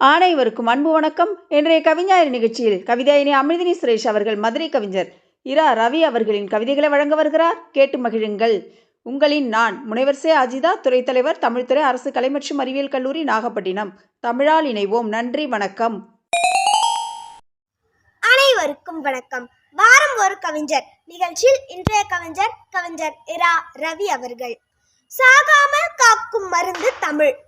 அனைவருக்கும் அன்பு வணக்கம். இன்றைய கவிஞர் நிகழ்ச்சியில் கவிதையினி அமிர்தினி சுரேஷ் அவர்கள் மதுரை கவிஞர் இரா ரவி அவர்களின் கவிதைகளை வழங்க வருகிறார். கேட்டு மகிழுங்கள். உங்களின் நான் முனைவர் சே அஜிதா துறைத் தலைவர் தமிழ்துறை அரசு கலை மற்றும் அறிவியல் கல்லூரி நாகப்பட்டினம். தமிழால் இணைவோம். நன்றி வணக்கம். அனைவருக்கும் வணக்கம். வாரம் ஒரு கவிஞர். நிகழ்ச்சியில் இன்றைய கவிஞர் கவிஞர் இரா ரவி அவர்கள். சாகாமல் காக்கும் மருந்து தமிழ்.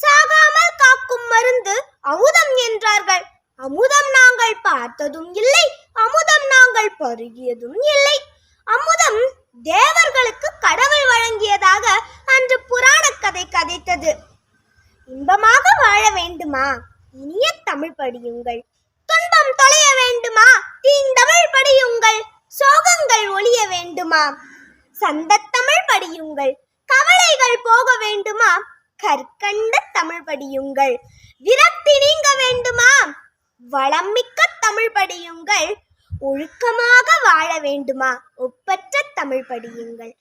சாகாமல் காக்கும் மருந்து அமுதம் என்றார்கள். அமுதம் நாங்கள் பார்த்ததும் இல்லை அமுதம் நாங்கள் பருகியதும் இல்லை. அமுதம் தேவர்களுக்கு கடவுள் வழங்கியதாக அன்று புராண கதை கதைத்தது. இன்பமாக வாழ வேண்டுமா? இனிய தமிழ் படியுங்கள். துன்பம் தொலைய வேண்டுமா? தீந்தமிழ் படியுங்கள். சோகங்கள் ஒழிய வேண்டுமா? சந்தத்தமிழ் படியுங்கள். கவலைகள் போக வேண்டுமா? கற்கண்ட தமிழ் படியுங்கள். விரக்தி நீங்க வேண்டுமா வளமிக்க தமிழ் படியுங்கள். ஒழுக்கமாக வாழ வேண்டுமா? ஒப்பற்ற தமிழ் படியுங்கள்.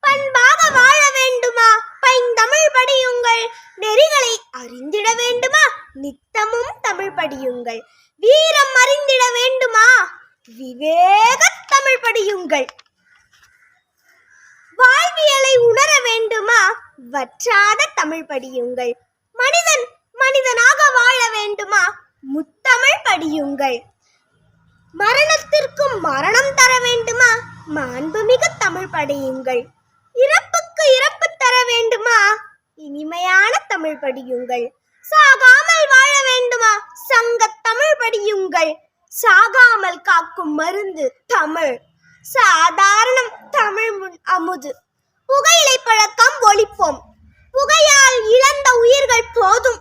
பண்பாக வாழ வேண்டுமா? பைந்தமிழ் படியுங்கள். நெறிகளை அறிந்திட வேண்டுமா? நித்தமும் தமிழ் படியுங்கள். வீரம் அறிந்திட வேண்டுமா? விவேக தமிழ் படியுங்கள். வாழ்வியலை உணர வேண்டும் வற்றாத தமிழ் படியுங்கள். மனிதன் மனிதனாக வாழ வேண்டுமா? முத்தமிழ் படியுங்கள். மரணத்திற்கும் மரணம் தர வேண்டுமா? மாண்புமிகு தமிழ் படியுங்கள். இறப்புக்கு இறப்பு தர வேண்டுமா? இனிமையான தமிழ் படியுங்கள். சாகாமல் வாழ வேண்டுமா? சங்க தமிழ் படியுங்கள். சாகாமல் காக்கும் மருந்து தமிழ். சாதாரணம் தமிழ் முன் அமுது. புகையிலை பழக்கம் ஒழிப்போம் புகையால் இழந்த உயிர்கள் போதும்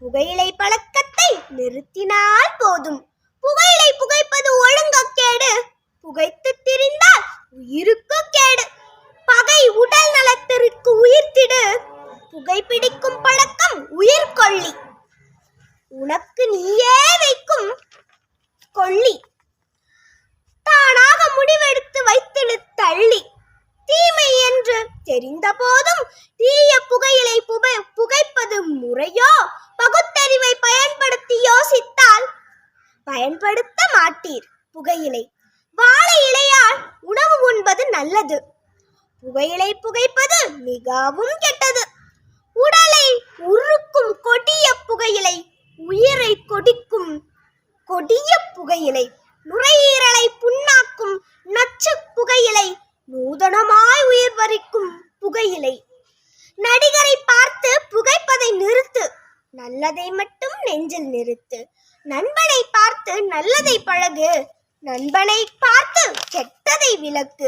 புகையிலை பழக்கத்தை நிறுத்தினால் போதும். புகையிலை புகைப்பது ஒழுங்கக்கேடு புகைத்து திரிந்தால் உயிருக்கு கேடு. பகை உடல் நலத்திற்கு உயிர்த்திடு புகைப்பிடிக்கும் பழக்கம் உயிர் கொள்ளி உனக்கு நீயே வைக்கும் கொள்ளி தானாக முடிவெடுத்து வைத்திடு தள்ளி. தீமை என்று தெரிந்த போதும் தீய புகையில் புகையிலை. வாழை இலையால் உணவு உண்பது நல்லது. புகையிலை புகைப்பது மிகவும் கெட்டது. உடலை உருக்கும் கொடிய புகையிலை உயிரை கொடிக்கும் கொடிய புகையிலை நுரையீரலை புண்ணாக்கும் நச்சு புகையிலை நூதனமாய் உயிர் பறிக்கும் புகையிலை. நடிகரை பார்த்து புகைப்பதை நிறுத்து நல்லதை மட்டும் நெஞ்சில் நிறுத்து. நண்பனை பார்த்து நல்லதை பழகு நண்பனை பார்த்து கெட்டதை விளக்கு.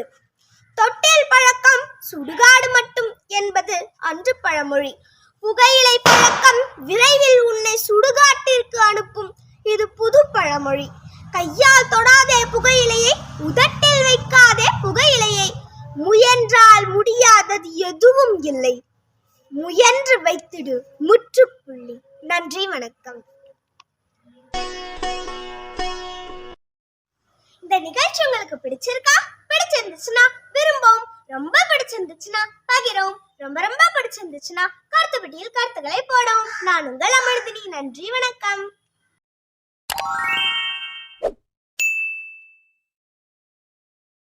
தொட்டில் பழக்கம் சுடுகாடு மட்டும் என்பது அன்று பழமொழி. புகையிலை பழக்கம் விரைவில் உன்னை சுடுகாட்டிற்கு அனுப்பும் இது புது பழமொழி. கையால் தொடாதே புகையிலையை உதட்டில் வைக்காதே புகையிலையை. முயன்றால் முடியாதது எதுவும் இல்லை. முயன்று வைத்திடு முற்றுப்புள்ளி. நன்றி வணக்கம். இந்த நிகழ்ச்சி உங்களுக்கு பிடிச்சிருக்கா? பிடிச்சிருந்துச்சுன்னா விரும்பவும். ரொம்ப பிடிச்சிருந்துச்சுன்னா பகிரவும். ரொம்ப ரொம்ப பிடிச்சிருந்துச்சுன்னா கருத்து பெட்டியில் கருத்துக்களை போடும் நான் உங்கள் அமிர்தினி. நன்றி வணக்கம்.